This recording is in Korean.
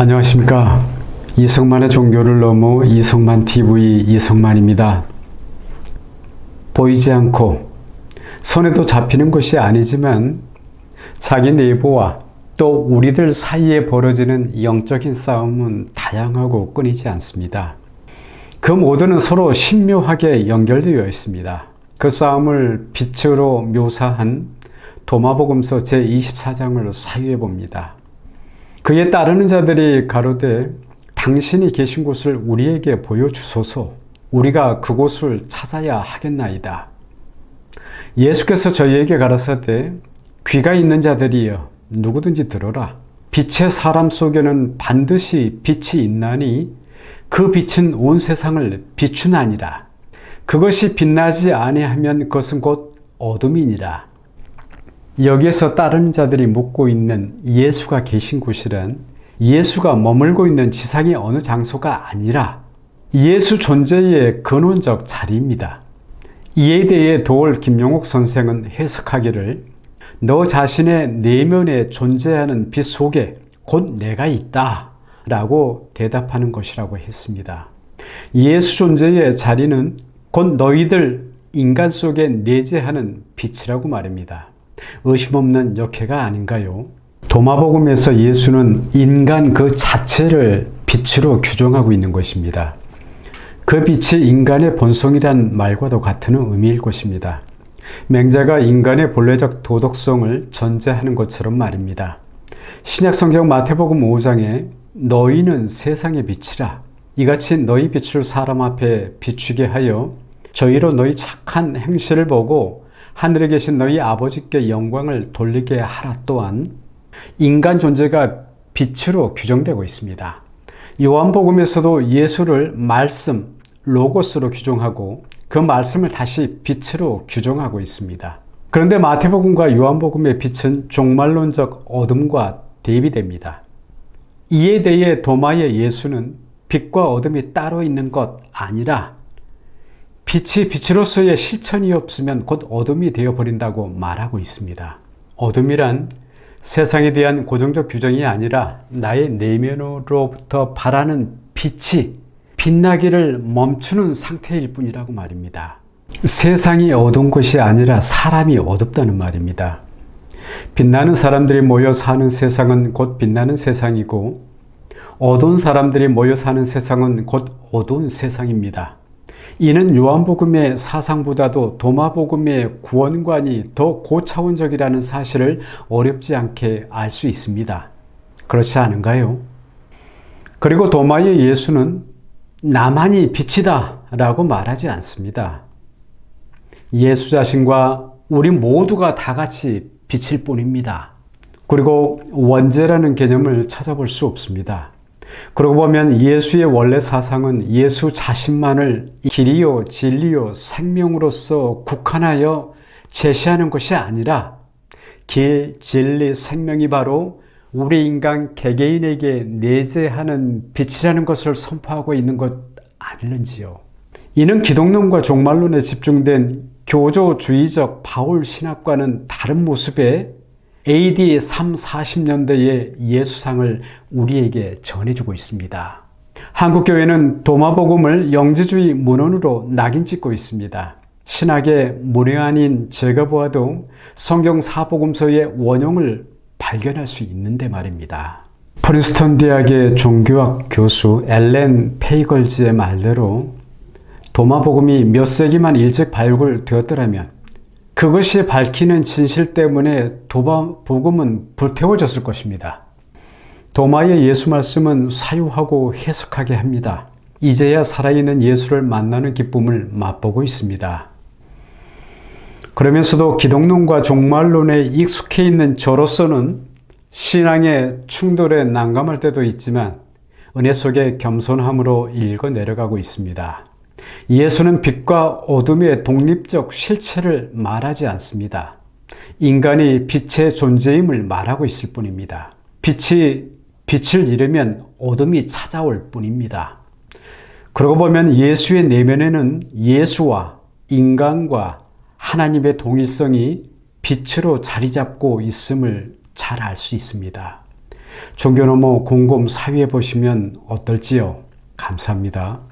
안녕하십니까. 이성만의 종교를 넘어 이성만 TV 이성만입니다. 보이지 않고 손에도 잡히는 것이 아니지만 자기 내부와 또 우리들 사이에 벌어지는 영적인 싸움은 다양하고 끊이지 않습니다. 그 모두는 서로 신묘하게 연결되어 있습니다. 그 싸움을 빛으로 묘사한 도마복음서 제24장을 사유해 봅니다. 그에 따르는 자들이 가로되 당신이 계신 곳을 우리에게 보여주소서 우리가 그곳을 찾아야 하겠나이다. 예수께서 저희에게 가라사대 귀가 있는 자들이여 누구든지 들어라. 빛의 사람 속에는 반드시 빛이 있나니 그 빛은 온 세상을 비추나니라. 그것이 빛나지 아니하면 그것은 곧 어둠이니라. 여기에서 따르는 자들이 묻고 있는 예수가 계신 곳이란 예수가 머물고 있는 지상의 어느 장소가 아니라 예수 존재의 근원적 자리입니다. 이에 대해 도올 김용옥 선생은 해석하기를 너 자신의 내면에 존재하는 빛 속에 곧 내가 있다 라고 대답하는 것이라고 했습니다. 예수 존재의 자리는 곧 너희들 인간 속에 내재하는 빛이라고 말입니다. 의심 없는 역해가 아닌가요? 도마복음에서 예수는 인간 그 자체를 빛으로 규정하고 있는 것입니다. 그 빛이 인간의 본성이란 말과도 같은 의미일 것입니다. 맹자가 인간의 본래적 도덕성을 전제하는 것처럼 말입니다. 신약 성경 마태복음 5장에 너희는 세상의 빛이라 이같이 너희 빛을 사람 앞에 비추게 하여 저희로 너희 착한 행실을 보고 하늘에 계신 너희 아버지께 영광을 돌리게 하라 또한 인간 존재가 빛으로 규정되고 있습니다. 요한복음에서도 예수를 말씀, 로고스로 규정하고 그 말씀을 다시 빛으로 규정하고 있습니다. 그런데 마태복음과 요한복음의 빛은 종말론적 어둠과 대비됩니다. 이에 대해 도마의 예수는 빛과 어둠이 따로 있는 것 아니라 빛이 빛으로서의 실천이 없으면 곧 어둠이 되어버린다고 말하고 있습니다. 어둠이란 세상에 대한 고정적 규정이 아니라 나의 내면으로부터 바라는 빛이 빛나기를 멈추는 상태일 뿐이라고 말입니다. 세상이 어두운 것이 아니라 사람이 어둡다는 말입니다. 빛나는 사람들이 모여 사는 세상은 곧 빛나는 세상이고 어두운 사람들이 모여 사는 세상은 곧 어두운 세상입니다. 이는 요한복음의 사상보다도 도마복음의 구원관이 더 고차원적이라는 사실을 어렵지 않게 알 수 있습니다. 그렇지 않은가요? 그리고 도마의 예수는 나만이 빛이다 라고 말하지 않습니다. 예수 자신과 우리 모두가 다 같이 빛일 뿐입니다. 그리고 원죄라는 개념을 찾아볼 수 없습니다. 그러고 보면 예수의 원래 사상은 예수 자신만을 길이요, 진리요, 생명으로서 국한하여 제시하는 것이 아니라 길, 진리, 생명이 바로 우리 인간 개개인에게 내재하는 빛이라는 것을 선포하고 있는 것 아닐는지요. 이는 기독론과 종말론에 집중된 교조주의적 바울 신학과는 다른 모습의 AD 3, 40년대의 예수상을 우리에게 전해주고 있습니다. 한국교회는 도마복음을 영지주의 문헌으로 낙인 찍고 있습니다. 신학의 문외한인 제가 보아도 성경 사복음서의 원형을 발견할 수 있는데 말입니다. 프린스턴 대학의 종교학 교수 엘렌 페이걸즈의 말대로 도마복음이 몇 세기만 일찍 발굴되었더라면 그것이 밝히는 진실 때문에 도마복음은 불태워졌을 것입니다. 도마의 예수 말씀은 사유하고 해석하게 합니다. 이제야 살아있는 예수를 만나는 기쁨을 맛보고 있습니다. 그러면서도 기독론과 종말론에 익숙해 있는 저로서는 신앙의 충돌에 난감할 때도 있지만 은혜 속에 겸손함으로 읽어 내려가고 있습니다. 예수는 빛과 어둠의 독립적 실체를 말하지 않습니다. 인간이 빛의 존재임을 말하고 있을 뿐입니다. 빛이 빛을 잃으면 어둠이 찾아올 뿐입니다. 그러고 보면 예수의 내면에는 예수와 인간과 하나님의 동일성이 빛으로 자리 잡고 있음을 잘 알 수 있습니다. 종교 넘어 곰곰 사위해 보시면 어떨지요? 감사합니다.